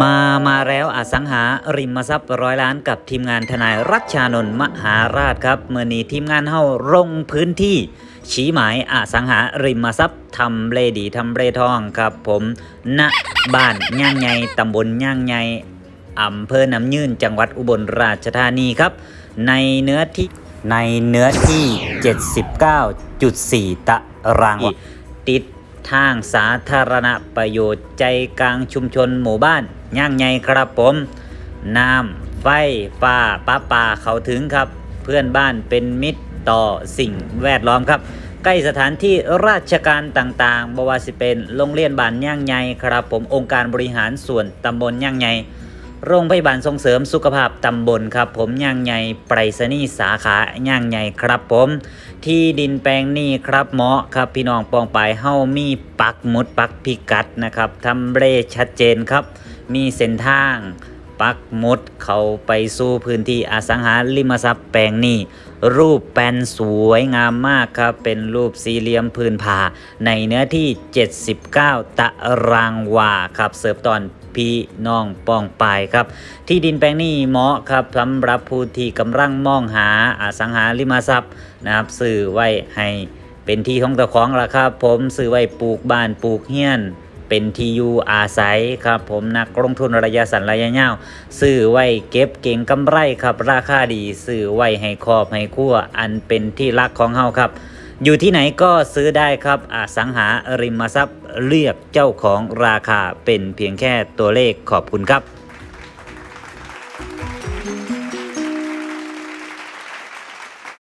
มามาแล้วอสังหาริมทรัพย์ร้อยล้านกับทีมงานทนายรัชชานนท์มหาราชครับเมื่อนี้ทีมงานเฮาลงพื้นที่ ชี้หมายอสังหาริมทรัพย์ทำเลดีทำเลทองครับผมณบ้านย่างไงตำบลย่างไงอำเภอน้ำยื่นจังหวัดอุบลราชธานีครับ ในเนื้อที่ในเนื้อที่ 79.4 ตารางติด ทางสาธารณประโยชน์ใจกลางชุมชนหมู่บ้านย่างไงครับผมน้ำไฟฟ้าป้าป่าเขาถึงครับ เพื่อนบ้านเป็นมิตรต่อสิ่งแวดล้อมครับ ใกล้สถานที่ราชการต่างๆบวาสิเป็นโรงเรียนบ้านย่างไงครับ ผมองค์การบริหารส่วนตำบลย่างไง โรงพยาบาลส่งเสริมสุขภาพตำบลครับ ผมย่างใหญ่ไปรษณีย์สาขาย่างใหญ่ครับผม ที่ดินแปลงนี้ครับเหมาะครับพี่น้องปองปายเฮามีปักมุดปักพิกัดนะครับทำเลชัดเจนครับ มีเส้นทาง ปักมุดเขาไปสู่พื้นที่อสังหาริมทรัพย์แปลงนี้รูปแปลนสวยงามมากครับ เป็นรูปสี่เหลี่ยมพื้นผาในเนื้อที่ 79 ตารางวาครับเสิร์ฟตอน พี่น้องปองปายครับ ที่ดินแปลงนี้เหมาะครับสำหรับผู้ที่กำลังมองหาอสังหาริมทรัพย์นะครับสื่อไว้ให้เป็นที่ของเจ้าของละครับ ผมซื้อไว้ปลูกบ้านปลูกเฮียนเป็นที่อยู่อาศัยครับผมนักลงทุนระยะสั้นระยะยาวซื้อไว้เก็บเก่งกำไรครับ ราคาดีซื้อไว้ให้ครอบให้คั่วอันเป็นที่รักของเฮาครับ อยู่ที่ไหนก็ซื้อได้ครับอสังหาริมทรัพย์เลือกเจ้าของราคาเป็นเพียงแค่ตัวเลขขอบคุณครับ